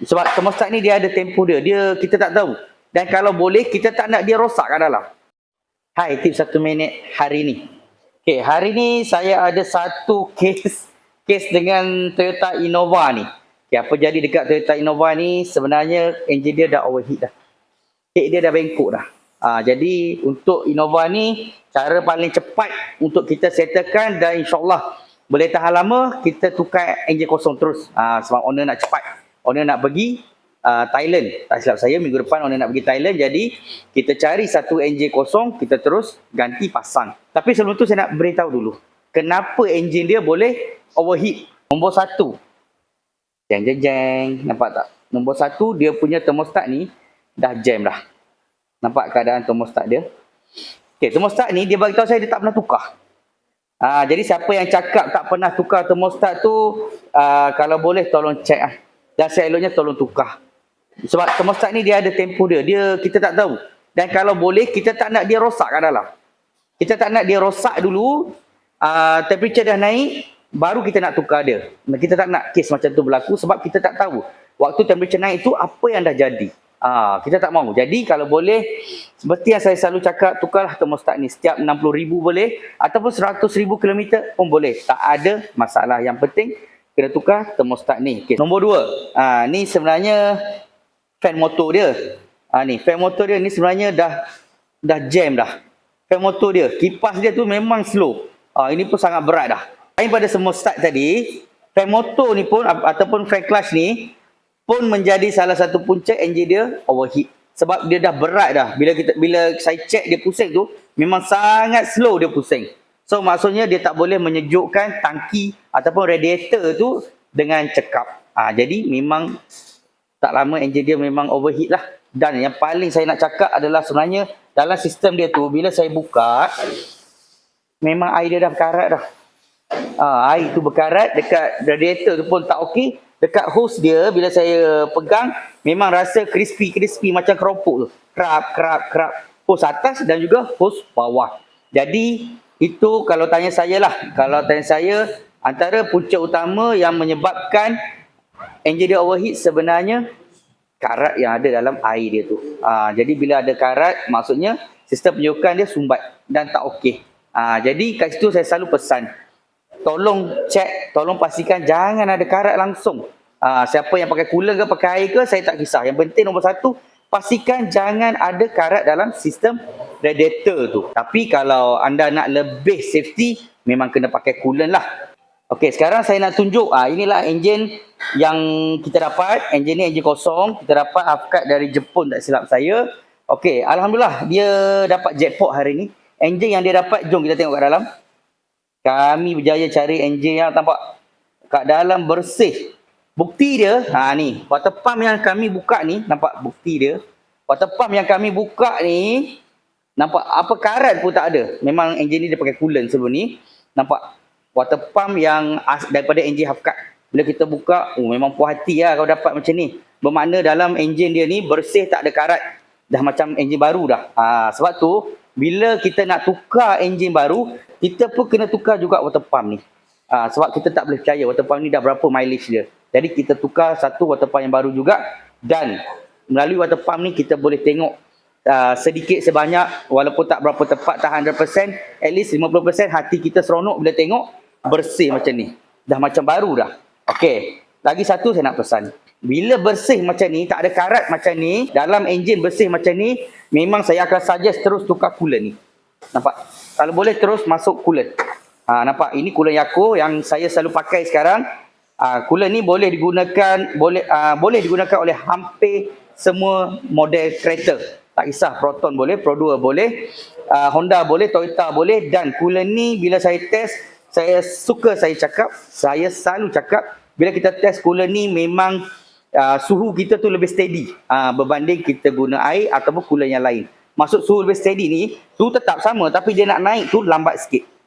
Sebab termostat ni dia ada tempoh dia. Dia kita tak tahu. Dan kalau boleh kita tak nak dia rosak kat dalam. Hai, tips satu minit hari ni. Okay, hari ni saya ada satu case case dengan Toyota Innova ni. Okay, apa jadi dekat Toyota Innova ni sebenarnya enjin dia dah overheat dah. Kek dia dah bengkok dah. Ah, jadi untuk Innova ni cara paling cepat untuk kita settlekan dan insyaAllah boleh tahan lama kita tukar enjin kosong terus. Ah, sebab owner nak cepat. Owner nak pergi uh, Thailand. Tak silap saya minggu depan owner nak pergi Thailand. Jadi kita cari satu enjin kosong kita terus ganti pasang. Tapi sebelum tu saya nak beritahu dulu. Kenapa enjin dia boleh overheat? Nombor satu. Jeng jeng jeng. Nampak tak? Nombor satu dia punya thermostat ni dah jam dah. Nampak keadaan thermostat dia? Okay, thermostat ni dia bagi tahu saya dia tak pernah tukar. Ah, jadi siapa yang cakap tak pernah tukar thermostat tu, ah, kalau boleh tolong cek ah. Dan seeloknya tolong tukar. Sebab thermostat ni dia ada tempoh dia. Dia kita tak tahu. Dan kalau boleh kita tak nak dia rosak kat dalam. Kita tak nak dia rosak dulu. Uh, temperature dah naik. Baru kita nak tukar dia. Kita tak nak kes macam tu berlaku. Sebab kita tak tahu. Waktu temperature naik tu apa yang dah jadi. Uh, kita tak mahu. Jadi kalau boleh. Seperti yang saya selalu cakap. Tukarlah thermostat ni. Setiap 60,000 boleh. Ataupun 100,000 km pun boleh. Tak ada masalah. Yang penting kena tukar termostat ni. Okay. Nombor dua, ha, ni sebenarnya fan motor dia. Ha, ni fan motor dia ni sebenarnya dah dah jam dah. Fan motor dia, kipas dia tu memang slow. Ha, ini pun sangat berat dah. Lain pada start tadi, fan motor ni pun ataupun fan clutch ni pun menjadi salah satu punca enjin dia overheat. Sebab dia dah berat dah. Bila kita bila saya check dia pusing tu, memang sangat slow dia pusing. So maksudnya dia tak boleh menyejukkan tangki ataupun radiator tu dengan cekap. Ha, jadi memang tak lama enjin dia memang overheat lah. Dan yang paling saya nak cakap adalah sebenarnya dalam sistem dia tu bila saya buka memang air dia dah berkarat dah. Ha, air tu berkarat dekat radiator tu pun tak okey. Dekat hose dia bila saya pegang memang rasa crispy-crispy macam keropok tu. Kerap, kerap, kerap. Hose atas dan juga hose bawah. Jadi itu kalau tanya saya lah. Kalau tanya saya, antara punca utama yang menyebabkan enjin dia overheat sebenarnya karat yang ada dalam air dia tu. Ha, jadi bila ada karat, maksudnya sistem penyukan dia sumbat dan tak okey. Ha, jadi kat situ saya selalu pesan, tolong cek, tolong pastikan jangan ada karat langsung. Ha, siapa yang pakai cooler ke pakai air ke, saya tak kisah. Yang penting nombor satu, pastikan jangan ada karat dalam sistem radiator tu. Tapi kalau anda nak lebih safety, memang kena pakai coolant lah. Okey, sekarang saya nak tunjuk. Ah inilah enjin yang kita dapat. Enjin ni enjin kosong. Kita dapat half-cut dari Jepun tak silap saya. Okey, Alhamdulillah dia dapat jackpot hari ni. Enjin yang dia dapat, jom kita tengok kat dalam. Kami berjaya cari enjin yang tampak kat dalam bersih. Bukti dia, ha ni, water pump yang kami buka ni, nampak bukti dia. Water pump yang kami buka ni, Nampak apa karat pun tak ada. Memang enjin ni dia pakai coolant sebelum ni. Nampak water pump yang daripada enjin half cut. Bila kita buka, oh memang puas hati lah kalau dapat macam ni. Bermakna dalam enjin dia ni bersih tak ada karat. Dah macam enjin baru dah. Ha, sebab tu, bila kita nak tukar enjin baru, kita pun kena tukar juga water pump ni. Ha, sebab kita tak boleh percaya water pump ni dah berapa mileage dia. Jadi kita tukar satu water pump yang baru juga. Dan melalui water pump ni kita boleh tengok uh, sedikit sebanyak walaupun tak berapa tepat tak 100% at least 50% hati kita seronok bila tengok bersih macam ni. Dah macam baru dah. Okey lagi satu saya nak pesan. Bila bersih macam ni tak ada karat macam ni dalam enjin bersih macam ni memang saya akan suggest terus tukar coolant ni. Nampak? Kalau boleh terus masuk coolant ha, nampak? Ini coolant Yako yang saya selalu pakai sekarang. Uh, coolant ni boleh digunakan boleh uh, boleh digunakan oleh hampir semua model kereta. Tak kisah Proton boleh, Pro 2 boleh, uh, Honda boleh, Toyota boleh dan coolant ni bila saya test, saya suka saya cakap, saya selalu cakap bila kita test coolant ni memang uh, suhu kita tu lebih steady uh, berbanding kita guna air ataupun coolant yang lain. Maksud suhu lebih steady ni, suhu tetap sama tapi dia nak naik tu lambat sikit.